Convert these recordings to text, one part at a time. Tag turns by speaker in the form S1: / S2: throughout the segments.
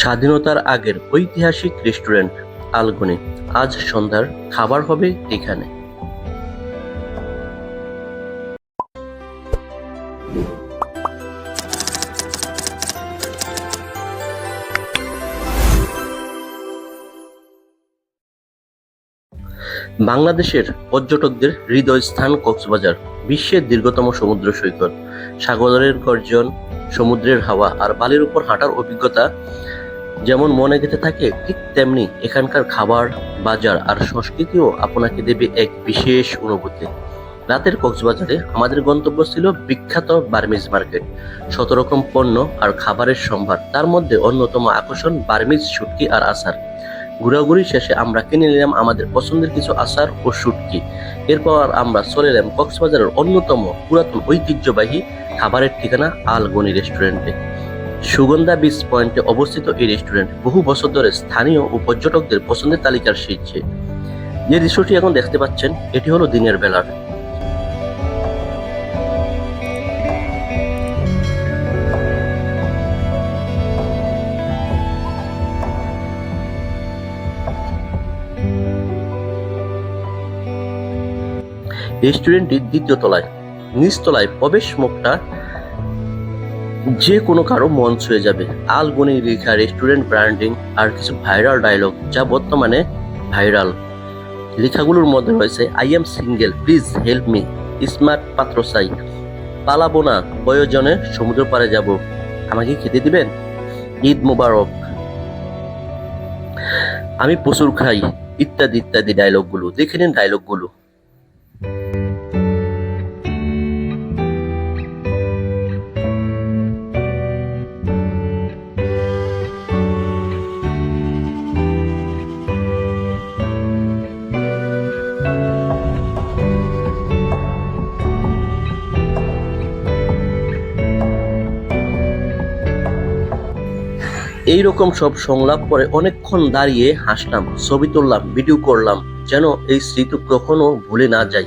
S1: স্বাধীনতার আগের ঐতিহাসিক রেস্টুরেন্ট আলগনি। আজ সন্ধ্যার খাবার হবে এখানে। বাংলাদেশের পর্যটকদের হৃদয়স্থান কক্সবাজার, বিশ্বের দীর্ঘতম সমুদ্র সৈকত। সাগরের গর্জন, সমুদ্রের হাওয়া আর বালির উপর হাঁটার অভিজ্ঞতা যেমন মনে গেঁথে থাকে, ঠিক তেমনি এখানকার খাবার, বাজার আর সংস্কৃতিও আপনাকে দেবে এক বিশেষ অনুভূতি। রাতের কক্সবাজারে আমাদের গন্তব্য ছিল বিখ্যাত বার্মিজ মার্কেট। শত রকম পণ্য আর খাবারের সম্ভার, তার মধ্যে অন্যতম আকর্ষণ বার্মিজ শুটকি আর আচার। ঘোরাঘুরি শেষে আমরা কিনে নিলাম আমাদের পছন্দের কিছু আচার ও শুটকি। এরপর আমরা চলে এলাম কক্সবাজারের অন্যতম পুরাতন ঐতিহ্যবাহী খাবারের ঠিকানা আলগনি রেস্টুরেন্টে। সুগন্ধা বিচ পয়েন্টে অবস্থিত এই রেস্টুরেন্ট বহু বছর ধরে স্থানীয় ও পর্যটকদের পছন্দের তালিকার শীর্ষে। যে দৃশ্যটি এখন দেখতে পাচ্ছেন, এটি হলো দিনের বেলার রেস্টুরেন্টটির দ্বিতীয় তলায় নিচতলায় প্রবেশ মুখটা যে কোনো কারও মন ছুঁয়ে যাবে। আলগুনি লেখা রেস্টুরেন্ট ব্র্যান্ডিং আর কিছু ভাইরাল ডায়লগ যা বর্তমানে ভাইরাল লেখাগুলোর মধ্যে রয়েছে I am single please help me smart পাত্র চাই পালাবো না প্রয়োজনে সমুদ্র পাড়ে যাব। আমাকে খেতে দিবেন? ঈদ মোবারক। আমি প্রচুর খাই। ইত্যাদি ইত্যাদি ডায়লগগুলো দেখে নিন ডায়লগগুলো এই রকম সব সংলাপ পরে অনেকক্ষণ দাঁড়িয়ে হাসলাম, ছবি তুললাম ভিডিও করলাম, যেন এই স্মৃতি কখনো ভুলে না যাই।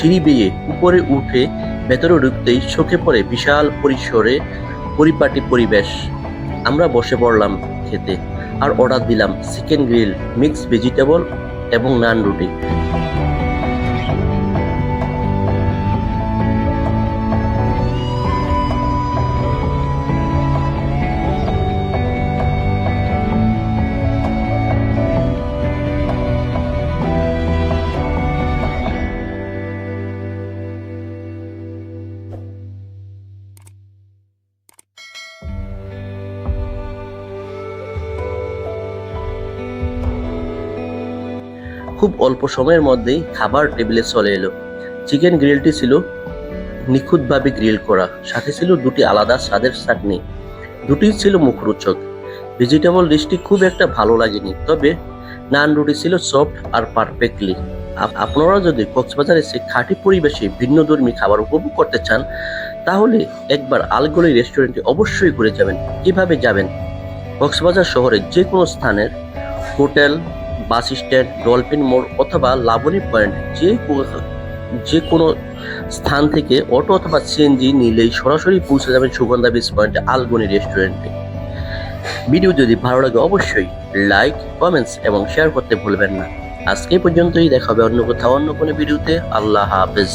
S1: সিঁড়ি বেয়ে উপরে উঠে ভেতরে ঢুকতেই চোখে পড়ে বিশাল পরিসরে পরিপাটি পরিবেশ। আমরা বসে পড়লাম খেতে আর অর্ডার দিলাম চিকেন গ্রিল, মিক্সড ভেজিটেবল এবং নান রুটি। খুব অল্প সময়ের মধ্যেই খাবার টেবিলে চলে এলো। চিকেন গ্রিলটি ছিল নিখুঁতভাবে গ্রিল করা, সাথে ছিল দুটি আলাদা স্বাদের চাটনি। দুটি ছিল মুখরোচক। ভেজিটেবল ডিশটি খুব একটা ভালো লাগেনি, তবে নান রুটি ছিল সফট আর পারফেক্টলি। আপনারা যদি কক্সবাজার এসে খাঁটি পরিবেশে ভিন্নধর্মী খাবার উপভোগ করতে চান, তাহলে একবার আলগলি রেস্টুরেন্টে অবশ্যই ঘুরে যাবেন। কীভাবে যাবেন? কক্সবাজার শহরের যে কোনো স্থানের হোটেল বাস স্ট্যান্ড, ডলফিন মোড় অথবা লাবণী পয়েন্ট যে যে কোনো স্থান থেকে অটো অথবা সিএনজি নিলেই সরাসরি পৌঁছে যাবেন সুগন্ধা বিচ পয়েন্ট আলগনি রেস্টুরেন্টে ভিডিও যদি ভালো লাগে অবশ্যই লাইক কমেন্টস এবং শেয়ার করতে ভুলবেন না। আজকে পর্যন্তই, দেখা হবে অন্য কোথাও, অন্য কোনো ভিডিওতে। আল্লাহ হাফেজ।